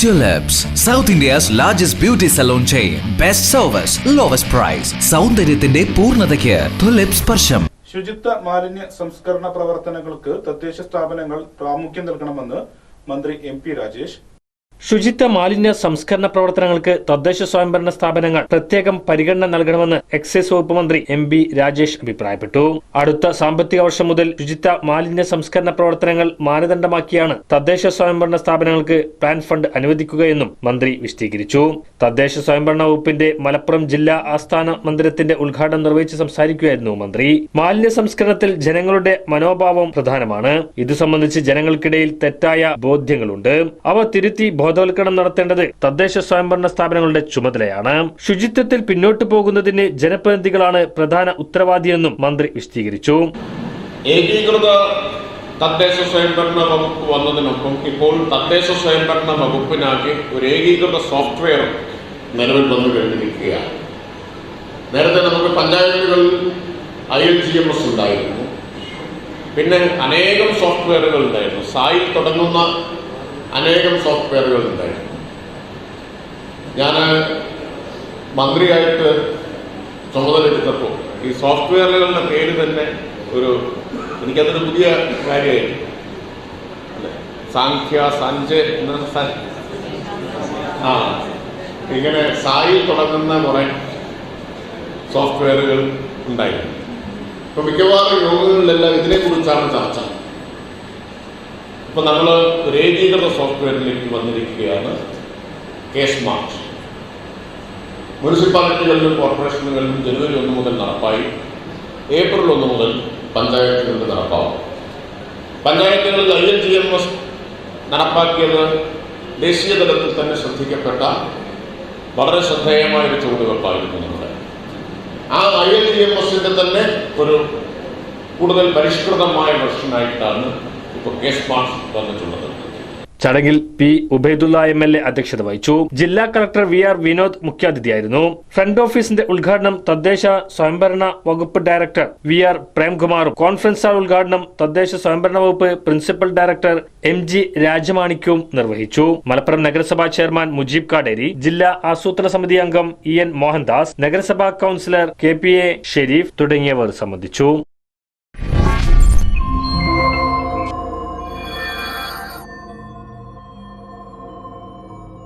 Tulips, South India's largest beauty salon chain. Best service, lowest price. സൗന്ദര്യത്തിന്റെ പൂർണതയ്ക്ക് tulip സ്പർശം ശുചിത്വ മാലിന്യ സംസ്കരണ പ്രവർത്തനങ്ങൾക്ക് തദ്ദേശ സ്ഥാപനങ്ങൾ പ്രാമുഖ്യം നൽകണമെന്ന് മന്ത്രി എം പി രാജേഷ് ശുചിത്വ മാലിന്യ സംസ്കരണ പ്രവർത്തനങ്ങൾക്ക് തദ്ദേശ സ്വയംഭരണ സ്ഥാപനങ്ങൾ പ്രത്യേകം പരിഗണന നൽകണമെന്ന് എക്സൈസ് വകുപ്പ് മന്ത്രി എം ബി രാജേഷ് അഭിപ്രായപ്പെട്ടു. അടുത്ത സാമ്പത്തിക വർഷം മുതൽ ശുചിത്വ മാലിന്യ സംസ്കരണ പ്രവർത്തനങ്ങൾ മാനദണ്ഡമാക്കിയാണ് തദ്ദേശ സ്വയംഭരണ സ്ഥാപനങ്ങൾക്ക് പ്ലാൻ ഫണ്ട് അനുവദിക്കുകയെന്നും മന്ത്രി വിശദീകരിച്ചു. തദ്ദേശ സ്വയംഭരണ വകുപ്പിന്റെ മലപ്പുറം ജില്ലാ ആസ്ഥാന മന്ദിരത്തിന്റെ ഉദ്ഘാടനം നിർവഹിച്ച് സംസാരിക്കുകയായിരുന്നു മന്ത്രി. മാലിന്യ സംസ്കരണത്തിൽ ജനങ്ങളുടെ മനോഭാവം പ്രധാനമാണ്. ഇത് സംബന്ധിച്ച് ജനങ്ങൾക്കിടയിൽ തെറ്റായ ബോധ്യങ്ങളുണ്ട്. അവ തിരുത്തി ബോധവൽക്കരണം നടത്തേണ്ടത് തദ്ദേശ സ്വയംഭരണ സ്ഥാപനങ്ങളുടെ ചുമതലയാണ്. ശുചിത്വത്തിൽ പിന്നോട്ടു പോകുന്നതിന് ജനപ്രതിനിധികളാണ് പ്രധാന ഉത്തരവാദിയെന്നും മന്ത്രി വിശദീകരിച്ചു. ഏകീകൃത തദ്ദേശ സ്വയംഭരണ വകുപ്പ് വന്നതിനൊപ്പം ഇപ്പോൾ തദ്ദേശ സ്വയംഭരണ വകുപ്പിനാകെ ഒരു ഏകീകൃത സോഫ്റ്റ്വെയർ നിലവിൽ വന്നു കഴിഞ്ഞിരിക്കുകയാണ്. നേരത്തെ നമുക്ക് പഞ്ചായത്തുകളിൽ I L G M S ഉണ്ടായിരുന്നു. പിന്നെ അനേകം സോഫ്റ്റ്വെയറുകൾ ഉണ്ടായിരുന്നു. സായിൽ തുടങ്ങുന്ന അനേകം സോഫ്റ്റ്വെയറുകൾ ഉണ്ടായിരുന്നു. ഞാൻ മന്ത്രിയായിട്ട് ചുമതലയെടുത്തപ്പോൾ ഈ സോഫ്റ്റ്വെയറുകളുടെ പേര് തന്നെ ഒരു എനിക്കതൊരു പുതിയ കാര്യമായിരുന്നു. അല്ലേ? സാഖ്യ സഞ്ജയ് എന്ന ആ. ഇങ്ങനെ സായി തുടങ്ങുന്ന കുറെ സോഫ്റ്റ്വെയറുകൾ ഉണ്ടായിരുന്നു. ഇപ്പൊ മിക്കവാറും യോഗങ്ങളിലെല്ലാം ഇതിനെക്കുറിച്ചാണ് ചർച്ച ഇപ്പൊ നമ്മൾ ഒരു ഏകീകൃത സോഫ്റ്റ്വെയറിലേക്ക് വന്നിരിക്കുകയാണ് കെ സ്മാർട്ട് മുനിസിപ്പാലിറ്റികളിലും കോർപ്പറേഷനുകളിലും ജനുവരി ഒന്ന് മുതൽ നടപ്പായി. ഏപ്രിൽ ഒന്ന് മുതൽ പഞ്ചായത്തുകളിൽ നടപ്പാവും. പഞ്ചായത്തുകളിൽ I N G M S നടപ്പാക്കിയത് ദേശീയ തലത്തിൽ തന്നെ ശ്രദ്ധിക്കപ്പെട്ട വളരെ ശ്രദ്ധേയമായ ഒരു ചുവടുവെപ്പായിരുന്നു നമ്മുടെ. ആ ഐ എൻ ജി എം എസിന്റെ തന്നെ ഒരു കൂടുതൽ പരിഷ്കൃതമായ വെർഷനായിട്ടാണ് സ്മാർട്ട് ചടങ്ങിൽ P Ubaidulla M L A അധ്യക്ഷത വഹിച്ചു. ജില്ലാ കളക്ടർ വി ആർ വിനോദ് മുഖ്യാതിഥിയായിരുന്നു. ഫ്രണ്ട് ഓഫീസിന്റെ ഉദ്ഘാടനം തദ്ദേശ സ്വയംഭരണ വകുപ്പ് ഡയറക്ടർ വി ആർ പ്രേംകുമാറും. കോൺഫറൻസ് ഹാൾ ഉദ്ഘാടനം തദ്ദേശ സ്വയംഭരണ വകുപ്പ് പ്രിൻസിപ്പൽ ഡയറക്ടർ എം ജി രാജമാണിക്യവും നിർവഹിച്ചു. മലപ്പുറം നഗരസഭാ ചെയർമാൻ മുജീബ് കാടേരി ജില്ലാ ആസൂത്രണ സമിതി അംഗം ഇ എൻ മോഹൻദാസ് നഗരസഭാ councillor K P A Sherif തുടങ്ങിയവർ സംബന്ധിച്ചു.